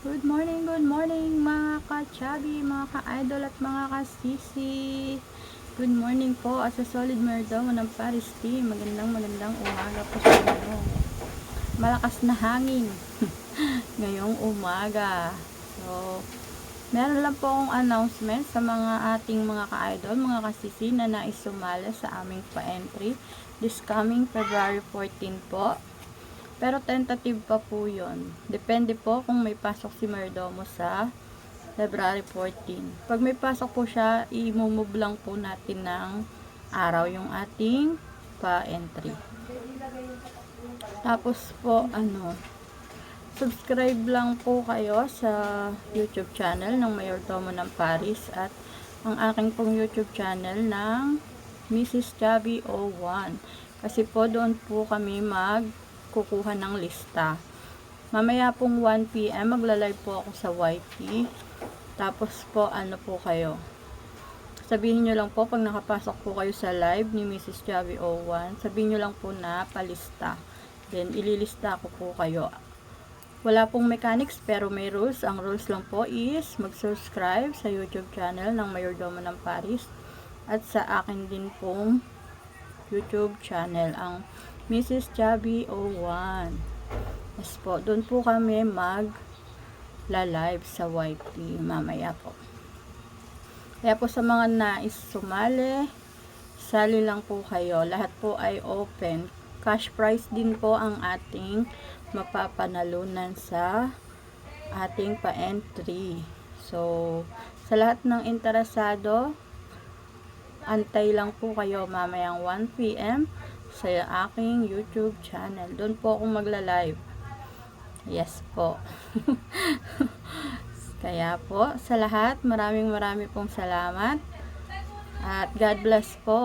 Good morning, good morning mga ka-chubby, mga ka-idol at mga ka-sisi. Good morning po sa Solid Merdo ng Paris Team. Magandang magandang umaga po sa inyo. Malakas na hangin ngayong umaga. So, meron lang po akong announcement sa mga ating mga ka-idol, mga ka-sisi na nais sumali sa aming pa-entry this coming February 14 po. Pero tentative pa po yun. Depende po kung may pasok si Merdomo sa February 14. Pag may pasok po siya, i-move lang po natin ng araw yung ating pa-entry. Tapos po, ano, subscribe lang po kayo sa YouTube channel ng Mayordomo ng Paris at ang aking pong YouTube channel ng Mrs. Chubby 01. Kasi po doon po kami mag kukuha ng lista. Mamaya pong 1pm magla-live po ako sa YT. Tapos po ano po kayo. Sabihin nyo lang po pag nakapasok po kayo sa live ni Mrs. Javi 01, sabihin nyo lang po na palista. Then ililista ko po kayo. Wala pong mechanics pero may rules. Ang rules lang po is mag-subscribe sa YouTube channel ng Mayordomo ng Paris at sa akin din pong YouTube channel ang Mrs. Chubby 01. Yes po, doon po kami mag la-live sa YT mamaya po. Kaya po sa mga nais sumali, sali lang po kayo. Lahat po ay open. Cash prize din po ang ating mapapanalunan sa ating pa-entry. So, sa lahat ng interesado, antay lang po kayo mamayang 1pm sa aking YouTube channel. Doon po ako magla-live. Yes po. Kaya po, sa lahat, maraming maraming pong salamat. At God bless po.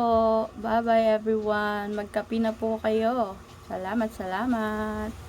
Bye-bye everyone. Magkapi na po kayo. Salamat, salamat.